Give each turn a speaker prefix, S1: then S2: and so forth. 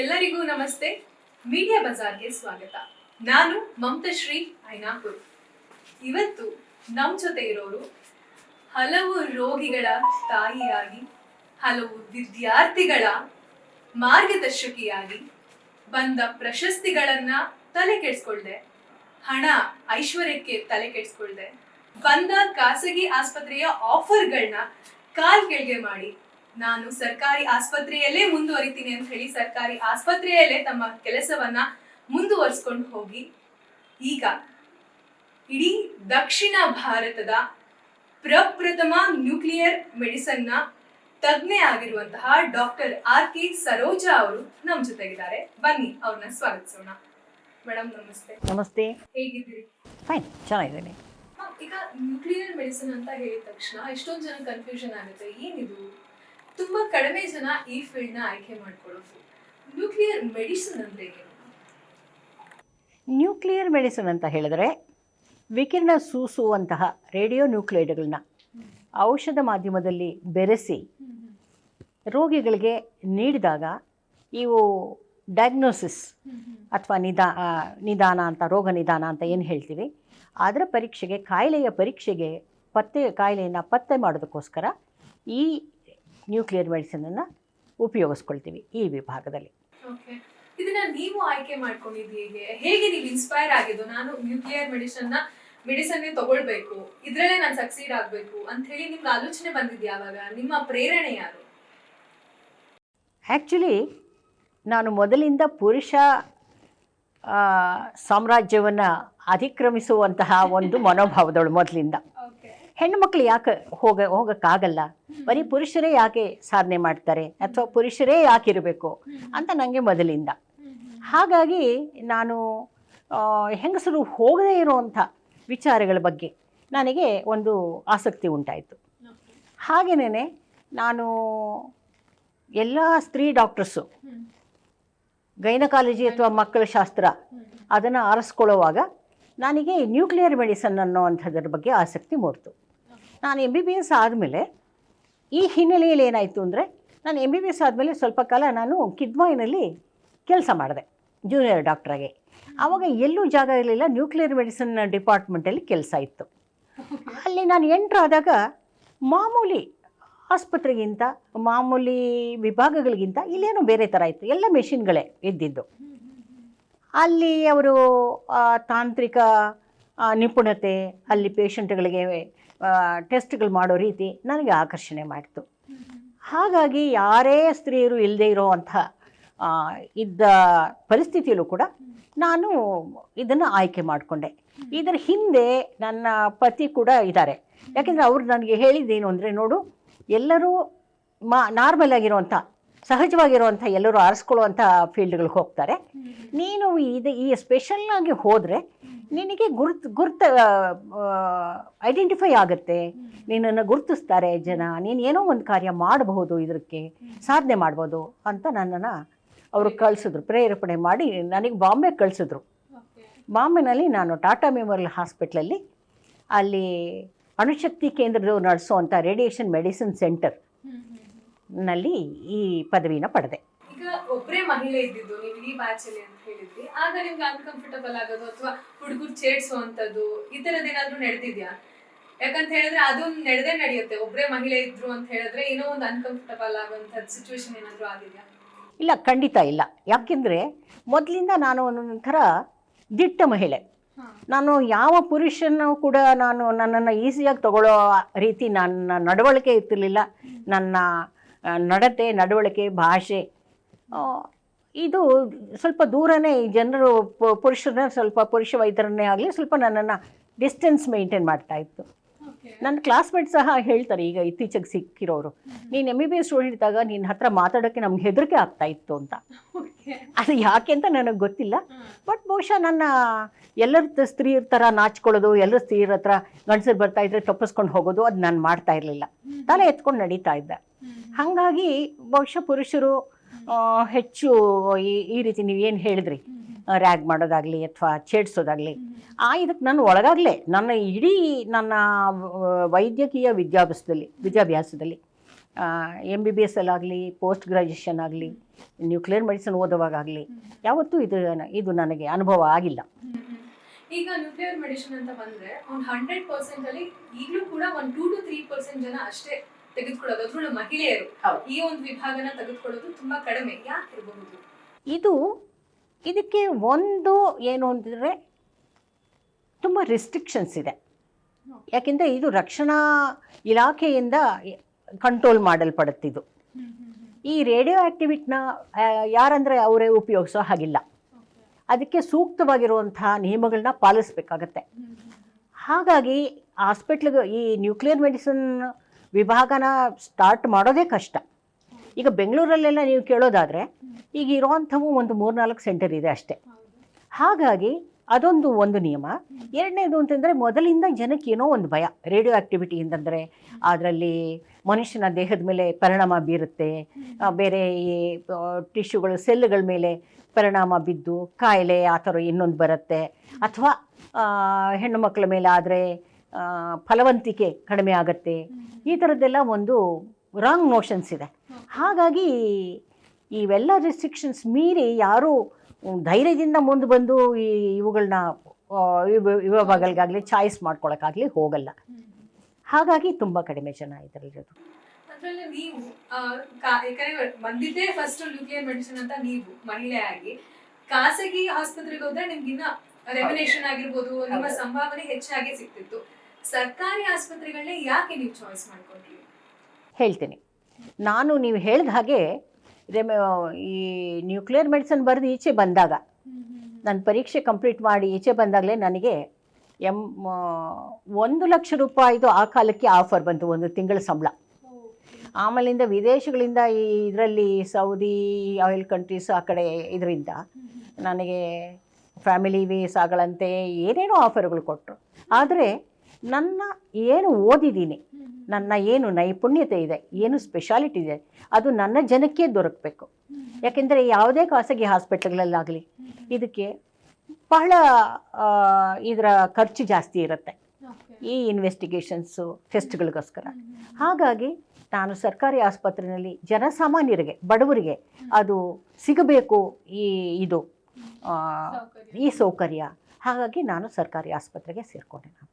S1: ಎಲ್ಲರಿಗೂ ನಮಸ್ತೆ. ಮೀಡಿಯಾ ಬಜಾರ್ಗೆ ಸ್ವಾಗತ. ನಾನು ಮಮತಶ್ರೀ ಐನಾಪುರ್. ಇವತ್ತು ನಮ್ಮ ಜೊತೆ ಇರೋರು ಹಲವು ರೋಗಿಗಳ ತಾಯಿಯಾಗಿ, ಹಲವು ವಿದ್ಯಾರ್ಥಿಗಳ ಮಾರ್ಗದರ್ಶಕಿಯಾಗಿ ಬಂದ ಪ್ರಶಸ್ತಿಗಳನ್ನ ತಲೆ ಕೆಡಿಸ್ಕೊಳ್ದೆ, ಹಣ ಐಶ್ವರ್ಯಕ್ಕೆ ತಲೆ ಕೆಡಿಸ್ಕೊಳ್ದೆ, ಬಂದ ಖಾಸಗಿ ಆಸ್ಪತ್ರೆಯ ಆಫರ್ಗಳನ್ನ ಕಾಲ್ ಕೆಳಗೆ ಮಾಡಿ ನಾನು ಸರ್ಕಾರಿ ಆಸ್ಪತ್ರೆಯಲ್ಲೇ ಮುಂದುವರಿತೀನಿ ಅಂತ ಹೇಳಿ ಸರ್ಕಾರಿ ಆಸ್ಪತ್ರೆಯಲ್ಲೇ ತಮ್ಮ ಕೆಲಸವನ್ನ ಮುಂದುವರಿಸ್ಕೊಂಡು ಹೋಗಿ ಈಗ ಇಡೀ ದಕ್ಷಿಣ ಭಾರತದ ಪ್ರಪ್ರಥಮ ನ್ಯೂಕ್ಲಿಯರ್ ಮೆಡಿಸನ್ನ ತಜ್ಞೆ ಆಗಿರುವಂತಹ ಡಾಕ್ಟರ್ ಆರ್ ಕೆ ಸರೋಜಾ ಅವರು ನಮ್ಮ ಜೊತೆಗಿದ್ದಾರೆ. ಬನ್ನಿ ಅವ್ರನ್ನ ಸ್ವಾಗತಿಸೋಣ. ಮೇಡಮ್ ನಮಸ್ತೆ.
S2: ನಮಸ್ತೆ.
S1: ಹೇಗಿದ್ದೀರಿ?
S2: ಫೈನ್ ಚೆನ್ನಾಗಿದ್ದೀನಿ.
S1: ಈಗ ನ್ಯೂಕ್ಲಿಯರ್ ಮೆಡಿಸಿನ್ ಅಂತ ಹೇಳಿದ ತಕ್ಷಣ ಎಷ್ಟೊಂದು ಜನ ಕನ್ಫ್ಯೂಷನ್ ಆಗುತ್ತೆ. ಏನಿದು? ತುಂಬಾ ಕಡಿಮೆ ಜನ ಈ ಫೀಲ್ಡ್ನ ಆಯ್ಕೆ ಮಾಡ್ಕೊಳ್ಳೋದು ನ್ಯೂಕ್ಲಿಯರ್ ಮೆಡಿಸಿನ್ ಅಂದ್ರೆ
S2: ನ್ಯೂಕ್ಲಿಯರ್ ಮೆಡಿಸಿನ್ ಅಂತ ಹೇಳಿದ್ರೆ ವಿಕಿರಣ ಸೂಸುವಂತಹ ರೇಡಿಯೋ ನ್ಯೂಕ್ಲಿಯರ್ಗಳನ್ನ ಔಷಧ ಮಾಧ್ಯಮದಲ್ಲಿ ಬೆರೆಸಿ ರೋಗಿಗಳಿಗೆ ನೀಡಿದಾಗ ಇವು ಡಯಾಗ್ನೋಸಿಸ್ ಅಥವಾ ನಿದಾ ನಿಧಾನ ಅಂತ, ರೋಗ ನಿಧಾನ ಅಂತ ಏನು ಹೇಳ್ತೀವಿ? ಅದರ ಪರೀಕ್ಷೆಗೆ, ಕಾಯಿಲೆಯ ಪರೀಕ್ಷೆಗೆ ಪತ್ತೆ, ಕಾಯಿಲೆಯನ್ನು ಪತ್ತೆ ಮಾಡೋದಕ್ಕೋಸ್ಕರ ಈ ನ್ಯೂಕ್ಲಿಯರ್ ಮೆಡಿಸಿನನ್ನು ಉಪಯೋಗಿಸ್ಕೊಳ್ತೀವಿ ಈ ವಿಭಾಗದಲ್ಲಿ.
S1: ಓಕೆ. ಇದನ್ನ ನೀವು ಆಯ್ಕೆ ಮಾಡ್ಕೊಂಡಿದ್ದು ಹೇಗೆ? ಹೇಗೆ ನೀವು ಇನ್ಸ್ಪೈರ್ ಆಗಿದ್ದು? ನಾನು ನ್ಯೂಕ್ಲಿಯರ್ ಮೆಡಿಸನ್ನ ಮೆಡಿಸನ್ನೇ ಮೆಡಿಸನ್ ತಗೊಳ್ಬೇಕು. ಇದರಲ್ಲೇ ನಾನು ಸಕ್ಸೀಡ್ ಆಗಬೇಕು ಅಂತ ಹೇಳಿ ನಿಮ್ಗೆ ಆಲೋಚನೆ ಬಂದಿದೆ ಯಾವಾಗ ನಿಮ್ಮ ಪ್ರೇರಣೆ ಯಾರು?
S2: ಆ್ಯಕ್ಚುಲಿ ನಾನು ಮೊದಲಿಂದ ಪುರುಷ ಸಾಮ್ರಾಜ್ಯವನ್ನು ಅತಿಕ್ರಮಿಸುವಂತಹ ಒಂದು ಮನೋಭಾವದವಳು ಮೊದಲಿಂದ.
S1: ಓಕೆ
S2: ಹೆಣ್ಣುಮಕ್ಳು ಯಾಕೆ ಹೋಗ ಹೋಗೋಕ್ಕಾಗಲ್ಲ? ಬರೀ ಪುರುಷರೇ ಯಾಕೆ ಸಾಧನೆ ಮಾಡ್ತಾರೆ? ಅಥವಾ ಪುರುಷರೇ ಯಾಕೆ ಇರಬೇಕು ಅಂತ ನನಗೆ ಮೊದಲಿಂದ. ಹಾಗಾಗಿ ನಾನು ಹೆಂಗಸರು ಹೋಗದೇ ಇರುವಂಥ ವಿಚಾರಗಳ ಬಗ್ಗೆ ನನಗೆ ಒಂದು ಆಸಕ್ತಿ ಉಂಟಾಯಿತು. ಹಾಗೆಯೇ ನಾನು ಎಲ್ಲ ಸ್ತ್ರೀ ಡಾಕ್ಟರ್ಸು ಗೈನಕಾಲಜಿ ಅಥವಾ ಮಕ್ಕಳ ಶಾಸ್ತ್ರ ಅದನ್ನು ಆರಿಸ್ಕೊಳ್ಳುವಾಗ ನನಗೆ ನ್ಯೂಕ್ಲಿಯರ್ ಮೆಡಿಸನ್ ಅನ್ನೋವಂಥದ್ರ ಬಗ್ಗೆ ಆಸಕ್ತಿ ಮೂಡ್ತು. ನಾನು ಎಂ ಬಿ ಬಿ ಎಸ್ ಆದಮೇಲೆ ಈ ಹಿನ್ನೆಲೆಯಲ್ಲಿ ಏನಾಯಿತು ಅಂದರೆ ನಾನು ಎಂ ಬಿ ಬಿ ಎಸ್ ಆದಮೇಲೆ ಸ್ವಲ್ಪ ಕಾಲ ನಾನು ಕಿದ್ವಾಯಿನಲ್ಲಿ ಕೆಲಸ ಮಾಡಿದೆ ಜೂನಿಯರ್ ಡಾಕ್ಟ್ರಾಗೆ ಆವಾಗ ಎಲ್ಲೂ ಜಾಗ ಇರಲಿಲ್ಲ ನ್ಯೂಕ್ಲಿಯರ್ ಮೆಡಿಸಿನ್ ಡಿಪಾರ್ಟ್ಮೆಂಟಲ್ಲಿ ಕೆಲಸ ಇತ್ತು. ಅಲ್ಲಿ ನಾನು ಎಂಟ್ರ್ ಆದಾಗ ಮಾಮೂಲಿ ಆಸ್ಪತ್ರೆಗಿಂತ, ಮಾಮೂಲಿ ವಿಭಾಗಗಳಿಗಿಂತ ಇಲ್ಲೇನೋ ಬೇರೆ ಥರ ಇತ್ತು. ಎಲ್ಲ ಮೆಷಿನ್ಗಳೇ ಇದ್ದಿದ್ದು. ಅಲ್ಲಿ ಅವರು ತಾಂತ್ರಿಕ ನಿಪುಣತೆ, ಅಲ್ಲಿ ಪೇಷಂಟ್ಗಳಿಗೆ ಟೆಸ್ಟ್ಗಳು ಮಾಡೋ ರೀತಿ ನನಗೆ ಆಕರ್ಷಣೆ ಮಾಡಿತು. ಹಾಗಾಗಿ ಯಾರೇ ಸ್ತ್ರೀಯರು ಇಲ್ಲದೆ ಇರೋ ಅಂಥ ಇದ್ದ ಪರಿಸ್ಥಿತಿಯಲ್ಲೂ ಕೂಡ ನಾನು ಇದನ್ನು ಆಯ್ಕೆ ಮಾಡಿಕೊಂಡೆ. ಇದರ ಹಿಂದೆ ನನ್ನ ಪತಿ ಕೂಡ ಇದ್ದಾರೆ. ಯಾಕೆಂದರೆ ಅವ್ರು ನನಗೆ ಹೇಳಿದ್ದೇನು ಅಂದರೆ ನೋಡು, ಎಲ್ಲರೂ ಮಾ, ನಾರ್ಮಲ್ ಆಗಿರುವಂಥ ಸಹಜವಾಗಿರುವಂಥ ಎಲ್ಲರೂ ಆರಿಸ್ಕೊಳ್ಳುವಂಥ ಫೀಲ್ಡ್ಗಳಿಗೆ ಹೋಗ್ತಾರೆ. ನೀನು ಇದು ಈ ಸ್ಪೆಷಲ್ಲಾಗಿ ಹೋದರೆ ನಿನಗೆ ಗುರ್ತು, ಗುರ್ತ ಐಡೆಂಟಿಫೈ ಆಗುತ್ತೆ. ನಿನ್ನನ್ನು ಗುರುತಿಸ್ತಾರೆ ಜನ. ನೀನು ಏನೋ ಒಂದು ಕಾರ್ಯ ಮಾಡಬಹುದು ಇದಕ್ಕೆ, ಸಾಧನೆ ಮಾಡ್ಬೋದು ಅಂತ ನನ್ನನ್ನು ಅವರು ಕಳಿಸಿದ್ರು. ಪ್ರೇರೇಪಣೆ ಮಾಡಿ ನನಗೆ ಬಾಂಬೆ ಕಳಿಸಿದ್ರು. ಬಾಂಬೆನಲ್ಲಿ ನಾನು ಟಾಟಾ ಮೆಮೋರಿಯಲ್ ಹಾಸ್ಪಿಟ್ಲಲ್ಲಿ ಅಲ್ಲಿ ಅಣುಶಕ್ತಿ ಕೇಂದ್ರದವ್ರು ನಡೆಸುವಂಥ ರೇಡಿಯೇಷನ್ ಮೆಡಿಸಿನ್ ಸೆಂಟರ್. ನಲ್ಲಿ ಈ ಪದವಿನ ಪಡೆದೆ.
S1: ಈಗ ಒಬ್ಬರೇ ಮಹಿಳೆ ಇದ್ದಿದ್ದು ನೀವು ಈ ಬ್ಯಾಚಲ್ಲಿ ಅಂತ ಹೇಳಿದ್ರಿ. ಆಗ ನಿಮ್ಗೆ ಅನ್ಕಂಫರ್ಟಬಲ್ ಆಗೋದು ಅಥವಾ ಹುಡುಗರು ಚೇಡ್ಸುವಂತದ್ದು ಈ ಥರದ್ದು ಏನಾದರೂ ನಡೆದಿದ್ಯಾ? ಯಾಕಂತ ಹೇಳಿದ್ರೆ ಅದು ನಡೆದೇ ನಡೆಯುತ್ತೆ. ಒಬ್ಬರೇ ಮಹಿಳೆ ಇದ್ರು ಅಂತ ಹೇಳಿದ್ರೆ ಏನೋ ಒಂದು ಅನ್ಕಂಫರ್ಟಬಲ್ ಆಗುವಂಥ ಸಿಚುವೇಶನ್ ಏನಾದರೂ ಆಗಿದೆಯಾ?
S2: ಇಲ್ಲ ಖಂಡಿತ ಇಲ್ಲ. ಯಾಕೆಂದರೆ ಮೊದಲಿಂದ ನಾನು ಒಂಥರ ದಿಟ್ಟ ಮಹಿಳೆ. ನಾನು ಯಾವ ಪುರುಷನೂ ಕೂಡ ನಾನು ನನ್ನನ್ನು ಈಸಿಯಾಗಿ ತಗೊಳ್ಳೋ ರೀತಿ ನನ್ನ ನಡವಳಿಕೆ ಇರ್ತಿರ್ಲಿಲ್ಲ. ನನ್ನ ನಡತೆ ನಡವಳಿಕೆ ಭಾಷೆ. ಇದು ಸ್ವಲ್ಪ ದೂರನೇ ಜನರು ಪುರುಷರನ್ನ ಸ್ವಲ್ಪ ಪುರುಷ ವೈದ್ಯರನ್ನೇ ಆಗಲಿ ಸ್ವಲ್ಪ ನನ್ನನ್ನು ಡಿಸ್ಟೆನ್ಸ್ ಮೇಂಟೈನ್ ಮಾಡ್ತಾ ಇತ್ತು. ನನ್ನ ಕ್ಲಾಸ್ಮೇಟ್ ಸಹ ಹೇಳ್ತಾರೆ ಈಗ ಇತ್ತೀಚೆಗೆ ಸಿಕ್ಕಿರೋರು ನೀನು M B B S student ಇದ್ದಾಗ ನಿನ್ನ ಹತ್ರ ಮಾತಾಡೋಕ್ಕೆ ನಮ್ಗೆ ಹೆದರಿಕೆ ಆಗ್ತಾ ಇತ್ತು ಅಂತ. ಅದು ಯಾಕೆ ಅಂತ ನನಗೆ ಗೊತ್ತಿಲ್ಲ. ಬಟ್ ಬಹುಶಃ ನನ್ನ ಎಲ್ಲರ ಸ್ತ್ರೀಯರ ಥರ ನಾಚ್ಕೊಳ್ಳೋದು ಎಲ್ಲರ ಸ್ತ್ರೀಯರ ಹತ್ರ ಗಂಡಸರು ಬರ್ತಾ ಇದ್ರೆ ತಪ್ಪಿಸ್ಕೊಂಡು ಹೋಗೋದು ಅದು ನಾನು ಮಾಡ್ತಾ ಇರಲಿಲ್ಲ. ತಲೆ ಎತ್ಕೊಂಡು ನಡೀತಾ ಇದ್ದೆ. ಹಾಗಾಗಿ ಬಹುಶಃ ಪುರುಷರು ಹೆಚ್ಚು ಈ ಈ ರೀತಿ ಏನು ಹೇಳಿದ್ರಿ? ರ್ಯಾಗ್ ಮಾಡೋದಾಗಲಿ ಅಥವಾ ಛೇಡಿಸೋದಾಗಲಿ. ಆ ಇದಕ್ಕೆ ನಾನು ಒಳಗಾಗಲೇ ನನ್ನ ಇಡೀ ನನ್ನ ವೈದ್ಯಕೀಯ ವಿದ್ಯಾಭ್ಯಾಸದಲ್ಲಿ ವಿದ್ಯಾಭ್ಯಾಸದಲ್ಲಿ ಎಂ ಬಿ ಬಿ ಎಸ್ ಅಲ್ಲಾಗಲಿ ಪೋಸ್ಟ್ ಗ್ರ್ಯಾಜುಯೇಷನ್ ಆಗಲಿ ನ್ಯೂಕ್ಲಿಯರ್ ಮೆಡಿಸಿನ್ ಓದೋವಾಗಲಿ ಯಾವತ್ತೂ ಇದು ಇದು ನನಗೆ ಅನುಭವ ಆಗಿಲ್ಲ.
S1: ಈಗ ನ್ಯೂಕ್ಲಿಯರ್ ಮೆಡಿಸಿನ್ ಅಂತ ಬಂದ್ರೆ, ಒಂದು ಹಂಡ್ರೆಡ್ ಪರ್ಸೆಂಟ್ ಅಲ್ಲಿ ಈಗಲೂ ಕೂಡ ಒಂದು ಟೂ ಟು ತ್ರೀ ಪರ್ಸೆಂಟ್ ಜನ ಅಷ್ಟೇ ತೆಗೆದುಕೊಳ್ಳೋದು. ಅದ್ರಲ್ಲೂ ಮಹಿಳೆಯರು ಈ ಒಂದು ವಿಭಾಗನ ತೆಗೆದುಕೊಳ್ಳೋದು ತುಂಬಾ ಕಡಿಮೆ. ಯಾಕೆ ಇರಬಹುದು
S2: ಇದು ಇದಕ್ಕೆ ಒಂದು ಏನು ಅಂದರೆ ತುಂಬ ರಿಸ್ಟ್ರಿಕ್ಷನ್ಸ್ ಇದೆ. ಯಾಕೆಂದರೆ ಇದು ರಕ್ಷಣಾ ಇಲಾಖೆಯಿಂದ ಕಂಟ್ರೋಲ್ ಮಾಡಲ್ಪಡುತ್ತಿದ್ದು. ಈ ರೇಡಿಯೋ ಆ್ಯಕ್ಟಿವಿಟ್ನ ಯಾರಂದರೆ ಅವರೇ ಉಪಯೋಗಿಸೋ ಹಾಗಿಲ್ಲ. ಅದಕ್ಕೆ ಸೂಕ್ತವಾಗಿರುವಂಥ ನಿಯಮಗಳನ್ನ ಪಾಲಿಸ್ಬೇಕಾಗತ್ತೆ. ಹಾಗಾಗಿ ಹಾಸ್ಪಿಟ್ಲಿಗೆ ಈ ನ್ಯೂಕ್ಲಿಯರ್ ಮೆಡಿಸಿನ್ ವಿಭಾಗನ ಸ್ಟಾರ್ಟ್ ಮಾಡೋದೇ ಕಷ್ಟ. ಈಗ ಬೆಂಗಳೂರಲ್ಲೆಲ್ಲ ನೀವು ಕೇಳೋದಾದರೆ, ಈಗ ಇರೋವಂಥವು ಒಂದು ಮೂರ್ನಾಲ್ಕು ಸೆಂಟರ್ ಇದೆ ಅಷ್ಟೇ. ಹಾಗಾಗಿ ಅದೊಂದು ಒಂದು ನಿಯಮ. ಎರಡನೇದು ಅಂತಂದರೆ ಮೊದಲಿಂದ ಜನಕ್ಕೆ ಏನೋ ಒಂದು ಭಯ. ರೇಡಿಯೋ ಆ್ಯಕ್ಟಿವಿಟಿ ಅಂತಂದರೆ ಅದರಲ್ಲಿ ಮನುಷ್ಯನ ದೇಹದ ಮೇಲೆ ಪರಿಣಾಮ ಬೀರುತ್ತೆ. ಬೇರೆ ಈ ಟಿಶ್ಯೂಗಳು, ಸೆಲ್ಗಳ ಮೇಲೆ ಪರಿಣಾಮ ಬಿದ್ದು ಕಾಯಿಲೆ ಆ ಥರ ಇನ್ನೊಂದು ಬರುತ್ತೆ. ಅಥವಾ ಹೆಣ್ಣು ಮಕ್ಕಳ ಮೇಲೆ ಆದರೆ ಫಲವಂತಿಕೆ ಕಡಿಮೆ ಆಗುತ್ತೆ. ಈ ಥರದ್ದೆಲ್ಲ ಒಂದು ರಾಂಗ್ ನೋಷನ್ಸ್ ಇದೆ. ಹಾಗಾಗಿ ಇವೆಲ್ಲ ರೆಸ್ಟ್ರಿಕ್ಷನ್ಸ್ ಮೀರಿ ಯಾರೂ ಧೈರ್ಯದಿಂದ ಮುಂದೆ ಬಂದು ಈ ಇವುಗಳನ್ನ ವಿಭಾಗಗಳಿಗಾಗಲಿ ಚಾಯ್ಸ್ ಮಾಡ್ಕೊಳಕ್ಕಾಗಲಿ ಹೋಗಲ್ಲ. ಹಾಗಾಗಿ ತುಂಬ ಕಡಿಮೆ ಜನ ಇದರಲ್ಲಿರೋದು
S1: ಅದರಲ್ಲಿ ನೀವು ಯಾಕಂದ್ರೆ ಬಂದಿದ್ದೇ ಫಸ್ಟ್ ನ್ಯೂಕ್ಲಿಯರ್ ಮೆಡಿಸಿನ್ ಅಂತ ನೀವು ಮಹಿಳೆ ಆಗಿ. ಖಾಸಗಿ ಆಸ್ಪತ್ರೆಗೆ ಹೋದ್ರೆ ನಿಮ್ಗಿನ್ನ ರೆಮಿನೇಷನ್ ಆಗಿರ್ಬೋದು ನಿಮ್ಮ ಸಂಭಾವನೆ ಹೆಚ್ಚಾಗಿ ಸಿಗ್ತಿತ್ತು. ಸರ್ಕಾರಿ ಆಸ್ಪತ್ರೆಗಳನ್ನೇ ಯಾಕೆ ನೀವು ಚಾಯ್ಸ್ ಮಾಡ್ಕೊಂಡ್ರಿ
S2: ಹೇಳ್ತೀನಿ. ನಾನು ನೀವು ಹೇಳಿದ ಹಾಗೆ ಈ ನ್ಯೂಕ್ಲಿಯರ್ ಮೆಡಿಸಿನ್ ಬರೆದು ಈಚೆ ಬಂದಾಗ, ನಾನು ಪರೀಕ್ಷೆ ಕಂಪ್ಲೀಟ್ ಮಾಡಿ ಈಚೆ ಬಂದಾಗಲೇ ನನಗೆ ಎಂ ಒಂದು ಲಕ್ಷ ರೂಪಾಯಿದು ಆ ಕಾಲಕ್ಕೆ ಆಫರ್ ಬಂತು, ಒಂದು ತಿಂಗಳ ಸಂಬಳ. ಆಮೇಲಿಂದ ವಿದೇಶಗಳಿಂದ ಈ ಇದರಲ್ಲಿ ಸೌದಿ ಆಯಿಲ್ ಕಂಟ್ರೀಸ್ ಆ ಕಡೆ ಇದರಿಂದ ನನಗೆ ಫ್ಯಾಮಿಲಿ ವೀಸಾಗಳಂತೆ ಏನೇನೋ ಆಫರ್ಗಳು ಕೊಟ್ಟರು. ಆದರೆ ನನ್ನ ಏನು ಓದಿದ್ದೀನಿ ನನ್ನ ಏನು ನೈಪುಣ್ಯತೆ ಇದೆ ಏನು ಸ್ಪೆಷಾಲಿಟಿ ಇದೆ ಅದು ನನ್ನ ಜನಕ್ಕೆ ದೊರಕಬೇಕು. ಯಾಕೆಂದರೆ ಯಾವುದೇ ಖಾಸಗಿ ಹಾಸ್ಪಿಟ್ಲ್ಗಳಲ್ಲಾಗಲಿ ಇದಕ್ಕೆ ಬಹಳ ಇದರ ಖರ್ಚು ಜಾಸ್ತಿ ಇರುತ್ತೆ. ಈ ಇನ್ವೆಸ್ಟಿಗೇಷನ್ಸು ಟೆಸ್ಟ್ಗಳಿಗೋಸ್ಕರ ಹಾಗಾಗಿ ನಾನು ಸರ್ಕಾರಿ ಆಸ್ಪತ್ರೆಯಲ್ಲಿ ಜನಸಾಮಾನ್ಯರಿಗೆ ಬಡವರಿಗೆ ಅದು ಸಿಗಬೇಕು ಈ ಇದು ಈ ಸೌಕರ್ಯ. ಹಾಗಾಗಿ ನಾನು ಸರ್ಕಾರಿ ಆಸ್ಪತ್ರೆಗೆ ಸೇರಿಕೊಂಡೆ ನಾನು